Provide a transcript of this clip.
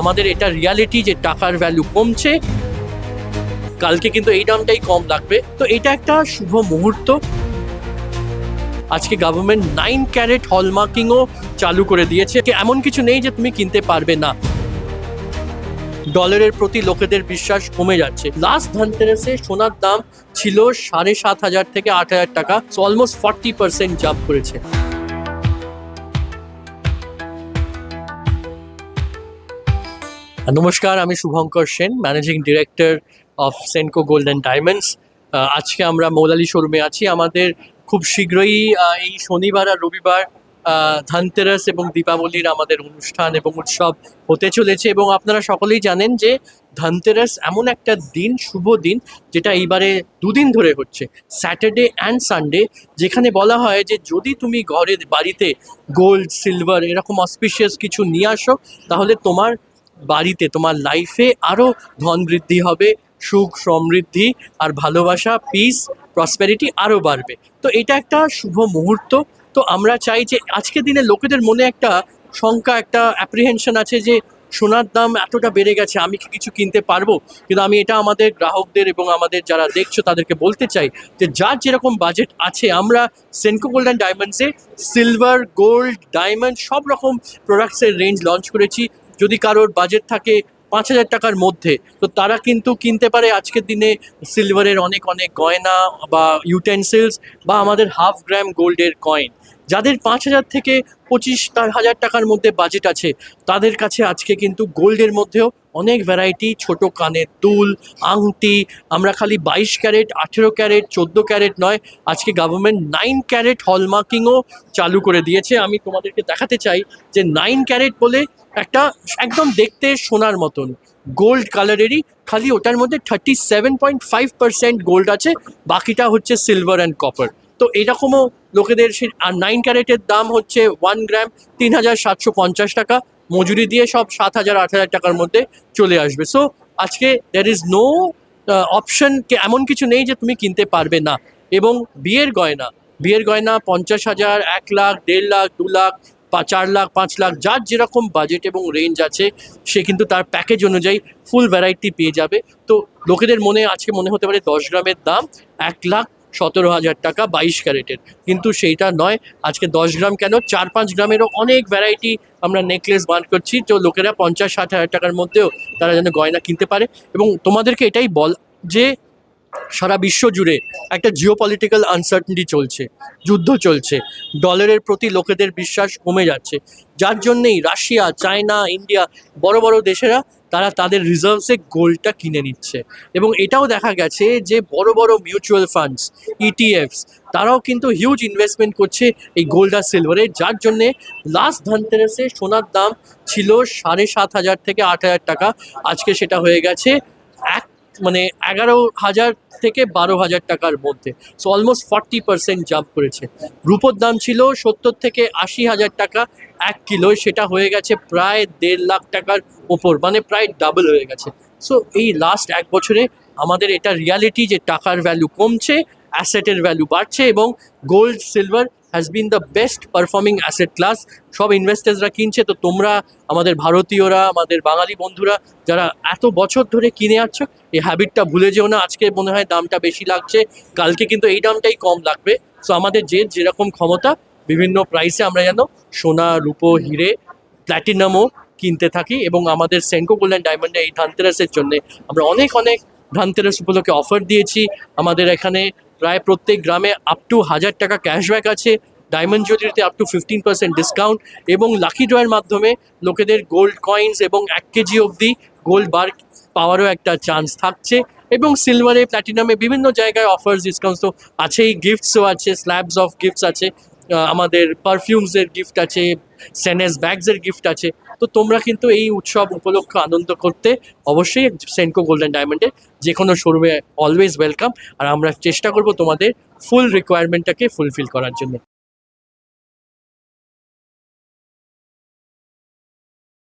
আমাদের এটা রিয়ালিটি যে টাকার ভ্যালু কমছে, কালকে কিন্তু এই দামটাই কম লাগবে। তো এটা একটা শুভ মুহূর্ত। আজকে গভর্নমেন্ট নাইন ক্যারেট হলমার্কিংও চালু করে দিয়েছে। এমন কিছু নেই যে তুমি কিনতে পারবে না। ডলারের প্রতি লোকেদের বিশ্বাস কমে যাচ্ছে। লাস্ট ধনতেরাসে সোনার দাম ছিল সাড়ে সাত হাজার থেকে আট হাজার টাকা। অলমোস্ট ফর্টি পার্সেন্ট জাম্প করেছে। নমস্কার, আমি Shubhankar Sen managing director of Senco gold and diamonds আজকে আমরা মৌলালি শোরুমে আছি। আমাদের খুব শীঘ্রই এই শনিবার আর রবিবার ধনতেরাস এবং দীপাবলির আমাদের অনুষ্ঠান এবং উৎসব হতে চলেছে এবং আপনারা সকলেই জানেন যে ধনতেরাস এমন একটা দিন, শুভ দিন, যেটা এইবারে দুদিন ধরে হচ্ছে। স্যাটারডে অ্যান্ড সানডে যেখানে বলা হয় যে যদি তুমি ঘরে বাড়িতে গোল্ড সিলভার এরকম অসপিশিয়াস কিছু নিয়ে আসো, তাহলে তোমার বাড়িতে তোমার লাইফে আরও ধন বৃদ্ধি হবে, সুখ, সমৃদ্ধি আর ভালোবাসা পিস প্রসপেরিটি আরও বাড়বে। তো এটা একটা শুভ মুহূর্ত। তো আমরা চাই যে আজকের দিনে লোকেদের মনে একটা শঙ্কা, একটা অ্যাপ্রিহেনশন আছে যে সোনার দাম এতটা বেড়ে গেছে, আমি কি কিছু কিনতে পারব? কিন্তু আমি এটা আমাদের গ্রাহকদের এবং আমাদের যারা দেখছ তাদেরকে বলতে চাই যে যার যেরকম বাজেট আছে, আমরা সেনকো গোল্ড অ্যান্ড ডায়মন্ডসে সিলভার গোল্ড ডায়মন্ড সব রকম প্রোডাক্টসের রেঞ্জ লঞ্চ করেছি। যদি কারোর বাজেট থাকে পাঁচ হাজার টাকার মধ্যে, তো তারা কিন্তু কিনতে পারে আজকের দিনে সিলভারের অনেক অনেক গয়না বা ইউটেন্সিলস বা আমাদের হাফ গ্রাম গোল্ডের কয়েন যাদের পাঁচ হাজার থেকে পঁচিশ হাজার টাকার মধ্যে বাজেট আছে, তাদের কাছে আজকে কিন্তু গোল্ডের মধ্যেও অনেক ভ্যারাইটি ছোট কানের দুল, আংটি, আমরা খালি বাইশ ক্যারেট, আঠেরো ক্যারেট, চোদ্দ ক্যারেট নয়, আজকে গভর্নমেন্ট নাইন ক্যারেট হলমার্কিংও চালু করে দিয়েছে। আমি তোমাদেরকে দেখাতে চাই যে নাইন ক্যারেট বলে একটা একদম দেখতে সোনার মতন গোল্ড কালারেরই খালি ওটার মধ্যে thirty seven point five percent gold আছে, বাকিটা হচ্ছে সিলভার অ্যান্ড কপার তো এরকমও লোকেদের সে আর নাইন ক্যারেটের দাম হচ্ছে ওয়ান গ্রাম তিন হাজার সাতশো পঞ্চাশ টাকা। মজুরি দিয়ে সব সাত হাজার, আট হাজার টাকার মধ্যে চলে আসবে। সো আজকে দ্যার ইজ নো অপশন এমন কিছু নেই যে তুমি কিনতে পারবে না। এবং বিয়ের গয়না বিয়ের গয়না পঞ্চাশ হাজার, এক লাখ, দেড় লাখ, দু লাখ চার লাখ, পাঁচ লাখ, যার যেরকম বাজেট এবং রেঞ্জ আছে, সে কিন্তু তার প্যাকেজ অনুযায়ী ফুল ভ্যারাইটি পেয়ে যাবে। তো লোকেদের মনে, আজকে মনে হতে পারে দশ গ্রামের দাম, এক লাখ সতেরো হাজার টাকা বাইশ ক্যারেটের। কিন্তু সেইটা নয়, আজকে দশ গ্রাম কেন? চার পাঁচ গ্রামেরও অনেক ভ্যারাইটি আমরা নেকলেস বার করছি, তো লোকেরা পঞ্চাশ, ষাট হাজার টাকার মধ্যেও তারা যেন গয়না কিনতে পারে। এবং তোমাদেরকে এটাই বল যে সারা বিশ্ব জুড়ে একটা জিও পলিটিক্যাল আনসার্টেনিটি চলছে, যুদ্ধ চলছে ডলারের প্রতি লোকেদের বিশ্বাস কমে যাচ্ছে। যার জন্যেই রাশিয়া, চায়না, ইন্ডিয়া বড় বড় দেশেরা তারা তাদের রিজার্ভসে গোল্ডটা কিনে নিচ্ছে। এবং এটাও দেখা গেছে যে বড় বড় মিউচুয়াল ফান্ডস ইটিএফস তারাও কিন্তু হিউজ ইনভেস্টমেন্ট করছে এই গোল্ড আর সিলভারে যার জন্যে লাস্ট ধনতেরাসে সোনার দাম ছিল সাড়ে সাত হাজার থেকে আট হাজার টাকা। আজকে সেটা হয়ে গেছে এক মানে এগারো হাজার থেকে বারো হাজার টাকার মধ্যে। So almost forty percent jump করেছে। রূপোর দাম ছিল সত্তর থেকে আশি হাজার টাকা এক কিলো। সেটা হয়ে গেছে প্রায় দেড় লাখ টাকার ওপর মানে প্রায় ডাবল হয়ে গেছে। সো এই লাস্ট এক বছরে আমাদের এটা রিয়ালিটি যে টাকার ভ্যালু কমছে অ্যাসেটের ভ্যালু বাড়ছে এবং gold silver has been the best performing asset class সব ইনভেস্টার্সরা কিনছে, তো তোমরা, আমাদের ভারতীয়রা, আমাদের বাঙালি বন্ধুরা, যারা এত বছর ধরে কিনে আসছো এই হ্যাবিটটা ভুলে যেও না। আজকে মনে হয় দামটা বেশি লাগছে, কালকে কিন্তু এই দামটাই কম লাগবে। সো আমাদের যে যেরকম ক্ষমতা, বিভিন্ন প্রাইসে আমরা যেন সোনা, রূপো, হিরে প্ল্যাটিনামও কিনতে থাকি এবং আমাদের সেন্কো গোল্ড ডায়মন্ডে এই ধানতেরাসের জন্য আমরা অনেক অনেক ধানতেরাস উপলক্ষে অফার দিয়েছি। আমাদের এখানে প্রায় প্রত্যেক গ্রামে আপ টু হাজার টাকা ক্যাশব্যাক আছে। Diamond জুয়েলারিতে up to fifteen percent discount এবং লাকি ড্রয়ের মাধ্যমে লোকেদের গোল্ড কয়েন্স এবং এক কেজি অবধি গোল্ড বার পাওয়ারও একটা চান্স থাকছে এবং সিলভারে প্ল্যাটিনামে বিভিন্ন জায়গায় অফার্স ডিসকাউন্টস তো আছেই গিফটসও আছে স্ল্যাবস অফ গিফটস আছে। আমাদের পারফিউমসের গিফট আছে সেনেস ব্যাগসের গিফট আছে। তো তোমরা কিন্তু এই উৎসব উপলক্ষে আনন্দ করতে অবশ্যই সেন্টকো গোল্ডেন ডায়মন্ডের যে কোনো শোরুমে অলওয়েজ ওয়েলকাম আর আমরা চেষ্টা করব তোমাদের ফুল রিকোয়ারমেন্টটাকে ফুলফিল করার জন্য।